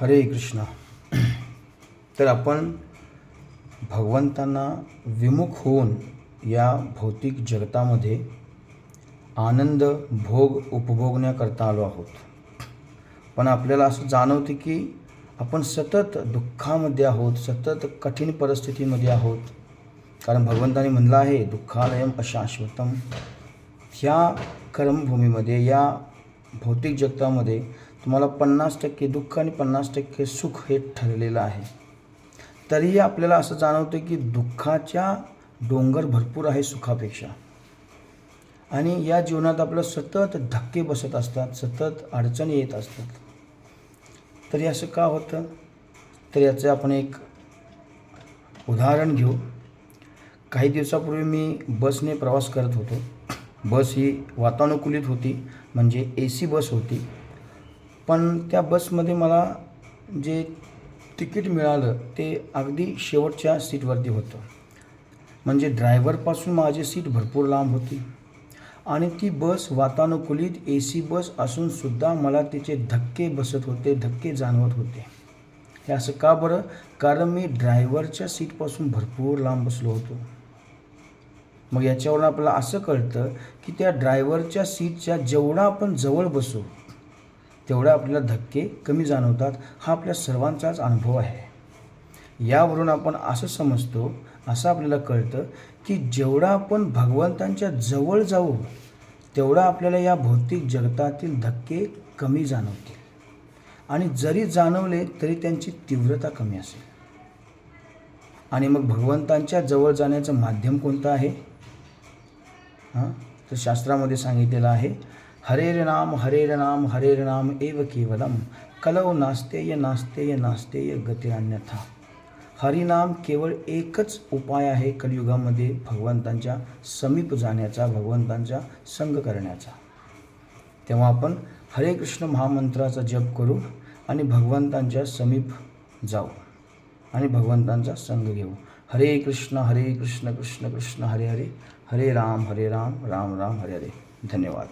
हरे कृष्ण. तर आपण भगवंतांना विमुख होऊन या भौतिक जगतामध्ये आनंद भोग उपभोगण्याकरता आलो आहोत. पण आपल्याला असं जाणवते की आपण सतत दुःखामध्ये आहोत सतत कठीण परिस्थितीमध्ये आहोत. कारण भगवंताने म्हणलं आहे दुःखालयम अशाश्वतम ह्या कर्मभूमीमध्ये या भौतिक जगतामध्ये तुम्हाला पन्नास टक्के दुःख आणि पन्नास टक्के सुख हे ठरलेलं आहे. तरीही आपल्याला असं जाणवतं की दुःखाच्या डोंगर भरपूर आहे सुखापेक्षा. आणि या जीवनात आपलं सतत धक्के बसत असतात सतत अडचणी येत असतात. तरी असं का होतं? तर याचं आपण एक उदाहरण घेऊ. काही दिवसापूर्वी मी बसने प्रवास करत होतो. बस ही वातानुकूलित होती म्हणजे ए सी बस होती. पण त्या बसमध्ये मला जे तिकीट मिळालं ते अगदी शेवटच्या सीटवरती होतं. म्हणजे ड्रायव्हरपासून माझी सीट भरपूर लांब होती. आणि ती बस वातानुकूलित ए सी बस असूनसुद्धा मला तिचे धक्के बसत होते धक्के जाणवत होते. हे असं का बरं? कारण मी ड्रायव्हरच्या सीटपासून भरपूर लांब बसलो होतो. मग याच्यावरून आपल्याला असं कळतं की त्या ड्रायव्हरच्या सीटच्या जेवढा आपण जवळ बसू तेवढा आपल्याला धक्के कमी जाणवतात हा आपल्या सर्वांचाच अनुभव आहे. यावरून आपण असं समजतो असं आपल्याला कळतं की जेवढा आपण भगवंतांच्या जवळ जाऊ तेवढा आपल्याला या भौतिक जगतातील धक्के कमी जाणवतील. आणि जरी जाणवले तरी त्यांची तीव्रता कमी असेल. आणि मग भगवंतांच्या जवळ जाण्याचं माध्यम कोणतं आहे? हां? तर शास्त्रामध्ये सांगितलेलं आहे हरेर नाम हरेर नाम हरेर नाम एव केवलम। कलव नास्तेय नास्तेय नास्तेय गतिरान्यथा हरिनाम केवळ एकच उपाय आहे कलियुगामध्ये भगवंतांच्या समीप जाण्याचा भगवंतांचा संग करण्याचा। तेव्हा आपण हरे कृष्ण महामंत्राचा जप करू आणि भगवंतांच्या समीप जाऊ आणि भगवंतांचा संग घेऊ। हरे कृष्ण हरे कृष्ण कृष्ण कृष्ण हरे हरे। हरे राम हरे राम राम राम हरे हरे। धन्यवाद।